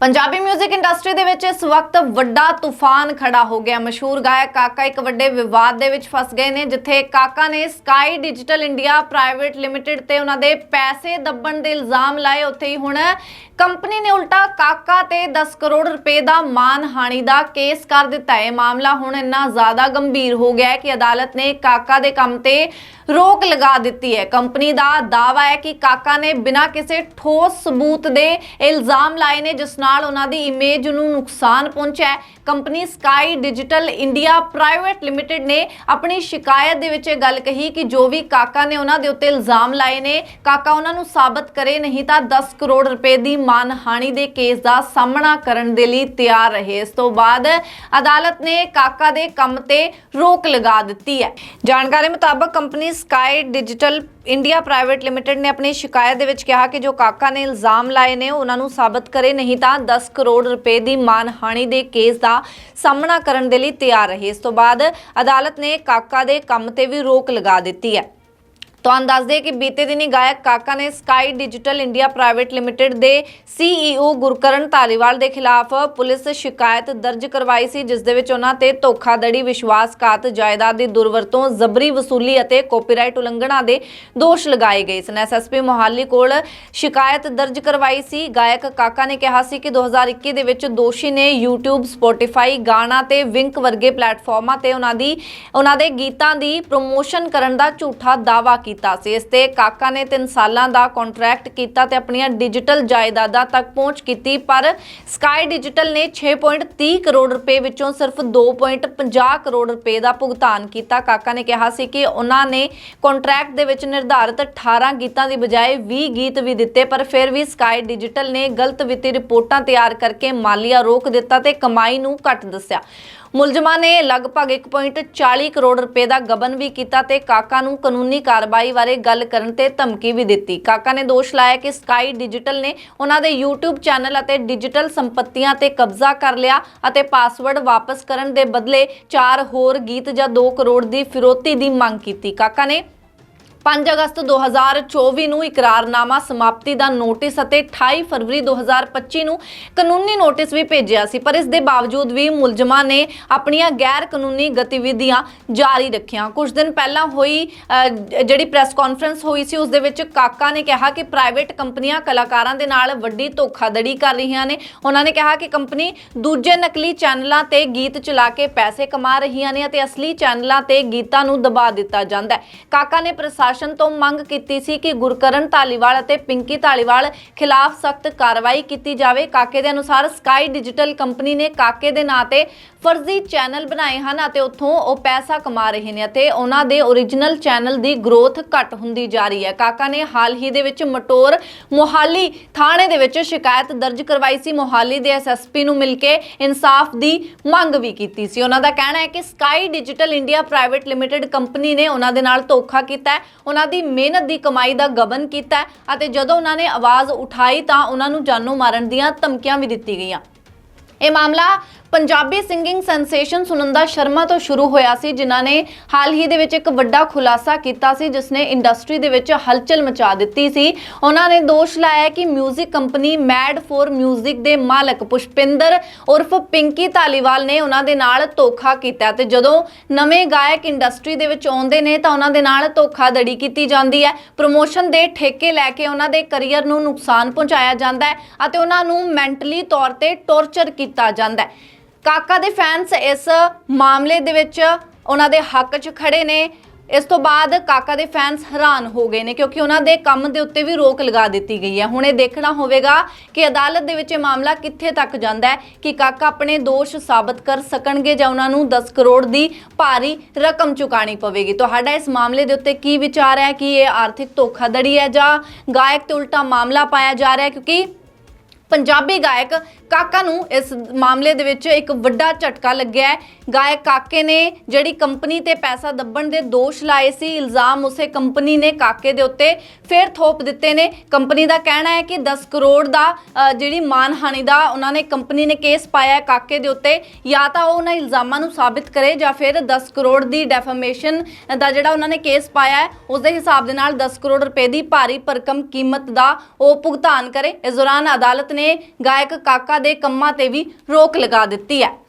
Punjabi 뮤직 industry ਦੇ ਵਿੱਚ ਇਸ ਵਕਤ ਵੱਡਾ ਤੂਫਾਨ ਖੜਾ ਹੋ ਗਿਆ। ਮਸ਼ਹੂਰ ਗਾਇਕ ਕਾਕਾ ਇੱਕ ਵੱਡੇ ਵਿਵਾਦ ਦੇ ਵਿੱਚ ਫਸ ਗਏ ਨੇ, ਜਿੱਥੇ ਕਾਕਾ ਨੇ Sky Digital India Private Limited ਤੇ ਉਹਨਾਂ ਦੇ ਪੈਸੇ ਦੱਬਣ ਦੇ ਇਲਜ਼ਾਮ ਲਾਏ। ਉੱਥੇ ਹੀ ਹੁਣ ਕੰਪਨੀ ਨੇ ਉਲਟਾ ਕਾਕਾ ਤੇ 10 ਕਰੋੜ ਰੁਪਏ ਦਾ ਮਾਨਹਾਨੀ ਦਾ ਕੇਸ ਕਰ ਦਿੱਤਾ ਹੈ। ਇਹ ਮਾਮਲਾ ਹੁਣ ਇੰਨਾ ਜ਼ਿਆਦਾ ਗੰਭੀਰ ਹੋ ਗਿਆ ਹੈ ਕਿ ਅਦਾਲਤ ਨੇ ਕਾਕਾ ਦੇ ਕੰਮ ਤੇ ਰੋਕ ਲਗਾ ਦਿੱਤੀ ਹੈ। ਕੰਪਨੀ ਦਾ ਦਾਅਵਾ ਹੈ ਕਿ ਕਾਕਾ ਨੇ ਬਿਨਾਂ ਕਿਸੇ ਠੋਸ ਸਬੂਤ ਦੇ ਇਲਜ਼ਾਮ ਲਾਏ ਨੇ, ਜਿਸ ਨਾਲ ਉਹਨਾਂ ਦੀ ਇਮੇਜ ਨੂੰ ਨੁਕਸਾਨ ਪਹੁੰਚਿਆ ਹੈ। Company Sky Digital India Private Limited ਨੇ ਆਪਣੀ ਸ਼ਿਕਾਇਤ ਦੇ ਵਿੱਚ ਇਹ ਗੱਲ ਕਹੀ ਕਿ ਜੋ ਵੀ ਕਾਕਾ ਨੇ ਉਹਨਾਂ ਦੇ ਉੱਤੇ ਇਲਜ਼ਾਮ ਲਾਏ ਨੇ, ਕਾਕਾ ਉਹਨਾਂ ਨੂੰ ਸਾਬਤ ਕਰੇ, ਨਹੀਂ ਤਾਂ 10 ਕਰੋੜ ਰੁਪਏ ਦੀ ਮਾਨਹਾਨੀ ਦੇ ਕੇਸ ਦਾ ਸਾਹਮਣਾ ਕਰਨ ਦੇ ਲਈ ਤਿਆਰ ਰਹੇ। ਇਸ ਤੋਂ ਬਾਅਦ ਅਦਾਲਤ ਨੇ ਕਾਕਾ ਦੇ ਕੰਮ ਤੇ ਰੋਕ ਲਗਾ ਦਿੱਤੀ ਹੈ। ਜਾਣਕਾਰੀ ਮੁਤਾਬਕ company sky digital India private limited ਨੇ ਆਪਣੀ ਸ਼ਿਕਾਇਤ ਦੇ ਵਿੱਚ ਕਿਹਾ ਕਿ ਜੋ ਕਾਕਾ ਨੇ ਇਲਜ਼ਾਮ ਲਾਏ ਨੇ, ਉਹਨਾਂ ਨੂੰ ਸਾਬਤ ਕਰੇ, ਨਹੀਂ ਤਾਂ 10 ਕਰੋੜ ਰੁਪਏ ਦੀ ਮਾਨਹਾਨੀ ਦੇ ਕੇਸ ਦਾ ਸਾਹਮਣਾ ਕਰਨ ਦੇ ਲਈ ਤਿਆਰ ਰਹੇ। ਇਸ ਤੋਂ ਬਾਅਦ ਅਦਾਲਤ ਨੇ ਕਾਕਾ ਦੇ ਕੰਮ ਤੇ ਵੀ ਰੋਕ ਲਗਾ ਦਿੱਤੀ ਹੈ। ਤੁਹਾਨੂੰ ਦੱਸ ਦਈਏ ਕਿ ਬੀਤੇ ਦਿਨੀ ਗਾਇਕ ਕਾਕਾ ਨੇ Sky Digital India Private Limited ਦੇ ਸੀਈਓ ਗੁਰਕਰਨ ਧਾਲੀਵਾਲ ਦੇ ਖਿਲਾਫ ਪੁਲਿਸ ਸ਼ਿਕਾਇਤ ਦਰਜ ਕਰਵਾਈ ਸੀ, ਜਿਸ ਦੇ ਵਿੱਚ ਉਹਨਾਂ ਤੇ ਧੋਖਾਧੜੀ, ਵਿਸ਼ਵਾਸਘਾਤ, ਜਾਇਦਾਦ ਦੀ ਦੁਰਵਰਤੋਂ, ਜ਼ਬਰੀ ਵਸੂਲੀ ਅਤੇ ਕਾਪੀਰਾਈਟ ਉਲੰਘਣਾ ਦੇ ਦੋਸ਼ ਲਗਾਏ ਗਏ ਸਨ। ਐਸਐਸਪੀ ਮੋਹਾਲੀ ਕੋਲ ਸ਼ਿਕਾਇਤ ਦਰਜ ਕਰਵਾਈ ਸੀ। ਗਾਇਕ ਕਾਕਾ ਨੇ ਕਿਹਾ ਸੀ ਕਿ 2021 ਦੇ ਵਿੱਚ ਦੋਸ਼ੀ ਨੇ YouTube, Spotify, ਗਾਣਾ ਤੇ ਵਿੰਕ ਵਰਗੇ ਪਲੇਟਫਾਰਮਾਂ ਤੇ ਉਹਨਾਂ ਦੀ, ਉਹਨਾਂ ਦੇ ਗੀਤਾਂ ਦੀ ਪ੍ਰੋਮੋਸ਼ਨ ਕਰਨ ਦਾ ਝੂਠਾ ਦਾਅਵਾ ਕੀਤਾ ਸੀ। ਇਸ ਤੇ ਕਾਕਾ ਨੇ 3 ਸਾਲਾਂ ਦਾ ਕੰਟਰੈਕਟ ਕੀਤਾ ਤੇ ਆਪਣੀਆਂ ਡਿਜੀਟਲ ਜਾਇਦਾਦਾਂ ਤੱਕ ਪਹੁੰਚ ਕੀਤੀ, ਪਰ ਸਕਾਈ ਡਿਜੀਟਲ ਨੇ 6.30 ਕਰੋੜ ਰੁਪਏ ਵਿੱਚੋਂ ਸਿਰਫ 2.50 ਕਰੋੜ ਰੁਪਏ ਦਾ ਭੁਗਤਾਨ ਕੀਤਾ। ਕਾਕਾ ਨੇ ਕਿਹਾ ਸੀ ਕਿ ਉਹਨਾਂ ਨੇ ਕੰਟਰੈਕਟ ਦੇ ਵਿੱਚ ਨਿਰਧਾਰਿਤ 18 ਗੀਤਾਂ ਦੀ ਬਜਾਏ 20 ਗੀਤ ਵੀ ਦਿੱਤੇ, ਪਰ ਫਿਰ ਵੀ ਸਕਾਈ ਡਿਜੀਟਲ ਨੇ ਗਲਤ ਵਿੱਤੀ ਰਿਪੋਰਟਾਂ ਤਿਆਰ ਕਰਕੇ ਮਾਲੀਆ ਰੋਕ ਦਿੱਤਾ ਤੇ ਕਮਾਈ ਨੂੰ ਘੱਟ ਦੱਸਿਆ। ਮੁਲਜ਼ਮਾਂ ਨੇ ਲਗਭਗ 1.40 ਕਰੋੜ ਰੁਪਏ ਦਾ ਗਬਨ ਵੀ ਕੀਤਾ ਤੇ ਕਾਕਾ ਨੂੰ ਕਾਨੂੰਨੀ ਕਾਰਵਾਈ ਬਾਰੇ ਗੱਲ ਕਰਨ ਤੇ ਧਮਕੀ ਵੀ ਦਿੱਤੀ। ਕਾਕਾ ਨੇ ਦੋਸ਼ ਲਾਇਆ ਕਿ ਸਕਾਈ ਡਿਜੀਟਲ ਨੇ ਉਹਨਾਂ ਦੇ YouTube ਚੈਨਲ ਅਤੇ ਡਿਜੀਟਲ ਸੰਪਤੀਆਂ ਤੇ ਕਬਜ਼ਾ ਕਰ ਲਿਆ ਅਤੇ ਪਾਸਵਰਡ ਵਾਪਸ ਕਰਨ ਦੇ ਬਦਲੇ ਚਾਰ ਹੋਰ ਗੀਤ ਜਾਂ 2 ਕਰੋੜ ਦੀ ਫਿਰੋਤੀ ਦੀ ਮੰਗ ਕੀਤੀ। ਕਾਕਾ ਨੇ 5 ਅਗਸਤ 2024 ਨੂੰ ਇਕਰਾਰਨਾਮਾ ਸਮਾਪਤੀ ਦਾ ਨੋਟਿਸ ਅਤੇ 28 ਫਰਵਰੀ 2025 ਨੂੰ ਕਾਨੂੰਨੀ ਨੋਟਿਸ ਵੀ ਭੇਜਿਆ ਸੀ, ਪਰ ਇਸ ਦੇ ਬਾਵਜੂਦ ਵੀ ਮੁਲਜ਼ਮਾਂ ਨੇ ਆਪਣੀਆਂ ਗੈਰ ਕਾਨੂੰਨੀ ਗਤੀਵਿਧੀਆਂ ਜਾਰੀ ਰੱਖੀਆਂ। ਕੁਝ ਦਿਨ ਪਹਿਲਾਂ ਹੋਈ ਜਿਹੜੀ ਪ੍ਰੈਸ ਕਾਨਫਰੰਸ ਹੋਈ ਸੀ, ਉਸ ਦੇ ਵਿੱਚ ਕਾਕਾ ਨੇ ਕਿਹਾ ਕਿ ਪ੍ਰਾਈਵੇਟ ਕੰਪਨੀਆਂ ਕਲਾਕਾਰਾਂ ਦੇ ਨਾਲ ਵੱਡੀ ਧੋਖਾਧੜੀ ਕਰ ਰਹੀਆਂ ਨੇ। ਉਹਨਾਂ ਨੇ ਕਿਹਾ ਕਿ ਕੰਪਨੀ ਦੂਜੇ ਨਕਲੀ ਚੈਨਲਾਂ ਤੇ ਗੀਤ ਚਲਾ ਕੇ ਪੈਸੇ ਕਮਾ ਰਹੀਆਂ ਨੇ ਅਤੇ ਅਸਲੀ ਚੈਨਲਾਂ ਤੇ ਗੀਤਾਂ ਨੂੰ ਦਬਾ ਦਿੱਤਾ ਜਾਂਦਾ ਹੈ। ਕਾਕਾ ਨੇ ਪ੍ਰਸ਼ਾਸਨ ਤੋਂ ਮੰਗ ਕੀਤੀ ਸੀ ਕਿ ਗੁਰਕਰਨ ਧਾਲੀਵਾਲ ਅਤੇ ਪਿੰਕੀ ਧਾਲੀਵਾਲ ਖਿਲਾਫ ਸਖਤ ਕਾਰਵਾਈ ਕੀਤੀ ਜਾਵੇ। ਕਾਕੇ ਦੇ ਅਨੁਸਾਰ ਸਕਾਈ ਡਿਜੀਟਲ ਕੰਪਨੀ ਨੇ ਕਾਕੇ ਦੇ ਨਾਂ ਤੇ ਫਰਜ਼ੀ ਚੈਨਲ ਬਣਾਏ ਹਨ ਅਤੇ ਉੱਥੋਂ ਉਹ ਪੈਸਾ ਕਮਾ ਰਹੇ ਨੇ ਅਤੇ ਉਹਨਾਂ ਦੇ ਓਰੀਜਨਲ ਚੈਨਲ ਦੀ ਗਰੋਥ ਘੱਟ ਹੁੰਦੀ ਜਾ ਰਹੀ ਹੈ। ਕਾਕਾ ਨੇ ਹਾਲ ਹੀ ਦੇ ਵਿੱਚ ਮਟੋਰ ਮੋਹਾਲੀ ਥਾਣੇ ਦੇ ਵਿੱਚ ਸ਼ਿਕਾਇਤ ਦਰਜ ਕਰਵਾਈ ਸੀ। ਮੋਹਾਲੀ ਦੇ ਐਸਐਸਪੀ ਨੂੰ ਮਿਲ ਕੇ ਇਨਸਾਫ ਦੀ ਮੰਗ ਵੀ ਕੀਤੀ ਸੀ। ਉਹਨਾਂ ਦਾ ਕਹਿਣਾ ਹੈ ਕਿ sky digital India private limited company ਨੇ ਉਹਨਾਂ ਦੇ ਨਾਲ ਧੋਖਾ ਕੀਤਾ ਹੈ। ਉਹਨਾਂ ਦੀ ਮਿਹਨਤ ਦੀ ਕਮਾਈ ਦਾ ਗਬਨ ਕੀਤਾ ਅਤੇ ਜਦੋਂ ਉਹਨਾਂ ਨੇ ਆਵਾਜ਼ ਉਠਾਈ ਤਾਂ ਉਹਨਾਂ ਨੂੰ ਜਾਨੋਂ ਮਾਰਨ ਦੀਆਂ ਧਮਕੀਆਂ ਵੀ ਦਿੱਤੀ ਗਈਆਂ। ਇਹ ਮਾਮਲਾ ਪੰਜਾਬੀ ਸਿੰਗਿੰਗ ਸੈਂਸੇਸ਼ਨ ਸੁਨੰਦਾ ਸ਼ਰਮਾ ਤੋਂ ਸ਼ੁਰੂ ਹੋਇਆ ਸੀ, ਜਿਨ੍ਹਾਂ ਨੇ ਹਾਲ ਹੀ ਦੇ ਵਿੱਚ ਇੱਕ ਵੱਡਾ ਖੁਲਾਸਾ ਕੀਤਾ ਸੀ, ਜਿਸ ਨੇ ਇੰਡਸਟਰੀ ਦੇ ਵਿੱਚ ਹਲਚਲ ਮਚਾ ਦਿੱਤੀ ਸੀ। ਉਹਨਾਂ ਨੇ ਦੋਸ਼ ਲਾਇਆ ਕਿ 뮤직 ਕੰਪਨੀ ਮੈਡ ਫੋਰ 뮤직 ਦੇ ਮਾਲਕ ਪੁਸ਼ਪਿੰਦਰ ਉਰਫ ਪਿੰਕੀ ਧਾਲੀਵਾਲ ਨੇ ਉਹਨਾਂ ਦੇ ਨਾਲ ਧੋਖਾ ਕੀਤਾ ਤੇ ਜਦੋਂ ਨਵੇਂ ਗਾਇਕ ਇੰਡਸਟਰੀ ਦੇ ਵਿੱਚ ਆਉਂਦੇ ਨੇ, ਤਾਂ ਉਹਨਾਂ ਦੇ ਨਾਲ ਧੋਖਾਧੜੀ ਕੀਤੀ ਜਾਂਦੀ ਹੈ। ਪ੍ਰੋਮੋਸ਼ਨ ਦੇ ਠੇਕੇ ਲੈ ਕੇ ਉਹਨਾਂ ਦੇ ਕੈਰੀਅਰ ਨੂੰ ਨੁਕਸਾਨ ਪਹੁੰਚਾਇਆ ਜਾਂਦਾ ਹੈ ਅਤੇ ਉਹਨਾਂ ਨੂੰ ਮੈਂਟਲੀ ਤੌਰ ਤੇ ਟੋਰਚਰ ਕੀਤਾ ਜਾਂਦਾ ਹੈ। ਕਾਕਾ ਦੇ ਫੈਨਸ ਇਸ ਮਾਮਲੇ ਦੇ ਵਿੱਚ ਉਹਨਾਂ ਦੇ ਹੱਕ 'ਚ ਖੜੇ ਨੇ। ਇਸ ਤੋਂ ਬਾਅਦ ਕਾਕਾ ਦੇ ਫੈਨਸ ਹੈਰਾਨ ਹੋ ਗਏ ਨੇ ਕਿਉਂਕਿ ਉਹਨਾਂ ਦੇ ਕੰਮ ਦੇ ਉੱਤੇ ਵੀ ਰੋਕ ਲਗਾ ਦਿੱਤੀ ਗਈ ਹੈ। ਹੁਣ ਇਹ ਦੇਖਣਾ ਹੋਵੇਗਾ ਕਿ ਅਦਾਲਤ ਦੇ ਵਿੱਚ ਇਹ ਮਾਮਲਾ ਕਿੱਥੇ ਤੱਕ ਜਾਂਦਾ ਹੈ ਕਿ ਕਾਕਾ ਆਪਣੇ ਦੋਸ਼ ਸਾਬਤ ਕਰ ਸਕਣਗੇ ਜਾਂ ਉਹਨਾਂ ਨੂੰ 10 ਕਰੋੜ ਦੀ ਭਾਰੀ ਰਕਮ ਚੁਕਾਣੀ ਪਵੇਗੀ। ਤੁਹਾਡਾ ਇਸ ਮਾਮਲੇ ਦੇ ਉੱਤੇ ਕੀ ਵਿਚਾਰ ਹੈ? ਕਿ ਇਹ ਆਰਥਿਕ ਧੋਖਾਧੜੀ ਹੈ ਜਾਂ ਗਾਇਕ ਤੇ ਉਲਟਾ ਮਾਮਲਾ ਪਾਇਆ ਜਾ ਰਿਹਾ ਹੈ? ਕਿਉਂਕਿ ਪੰਜਾਬੀ ਗਾਇਕ ਕਾਕਾ ਨੂੰ ਇਸ ਮਾਮਲੇ ਦੇ ਵਿੱਚ ਇੱਕ ਵੱਡਾ ਝਟਕਾ ਲੱਗਿਆ ਹੈ। ਗਾਇਕ ਕਾਕੇ ਨੇ ਜਿਹੜੀ ਕੰਪਨੀ ਤੇ ਪੈਸਾ ਦੱਬਣ ਦੇ ਦੋਸ਼ ਲਾਏ ਸੀ, ਇਲਜ਼ਾਮ ਉਸੇ ਕੰਪਨੀ ਨੇ ਕਾਕੇ ਦੇ ਉੱਤੇ ਫੇਰ ਥੋਪ ਦਿੱਤੇ ਨੇ। ਕੰਪਨੀ ਦਾ ਕਹਿਣਾ ਹੈ ਕਿ 10 ਕਰੋੜ ਦਾ ਜਿਹੜੀ ਮਾਨਹਾਨੀ ਦਾ ਉਹਨਾਂ ਨੇ ਕੰਪਨੀ ਨੇ ਕੇਸ ਪਾਇਆ ਕਾਕੇ ਦੇ ਉੱਤੇ, ਜਾਂ ਤਾਂ ਉਹ ਉਹਨਾਂ ਇਲਜ਼ਾਮਾਂ ਨੂੰ ਸਾਬਿਤ ਕਰੇ ਜਾਂ ਫਿਰ 10 ਕਰੋੜ ਦੀ ਡੈਫਾਮੇਸ਼ਨ ਦਾ ਜਿਹੜਾ ਉਹਨਾਂ ਨੇ ਕੇਸ ਪਾਇਆ ਹੈ ਉਸ ਦੇ ਹਿਸਾਬ ਦੇ ਨਾਲ 10 ਕਰੋੜ ਰੁਪਏ ਦੀ ਭਾਰੀ ਭਰਕਮ ਕੀਮਤ ਦਾ ਉਹ ਭੁਗਤਾਨ ਕਰੇ। ਇਸ ਦੌਰਾਨ ਅਦਾਲਤ ਨੇ ਗਾਇਕ ਕਾਕਾ ਦੇ ਕੰਮਾਂ ਤੇ ਵੀ ਰੋਕ ਲਗਾ ਦਿੱਤੀ ਹੈ।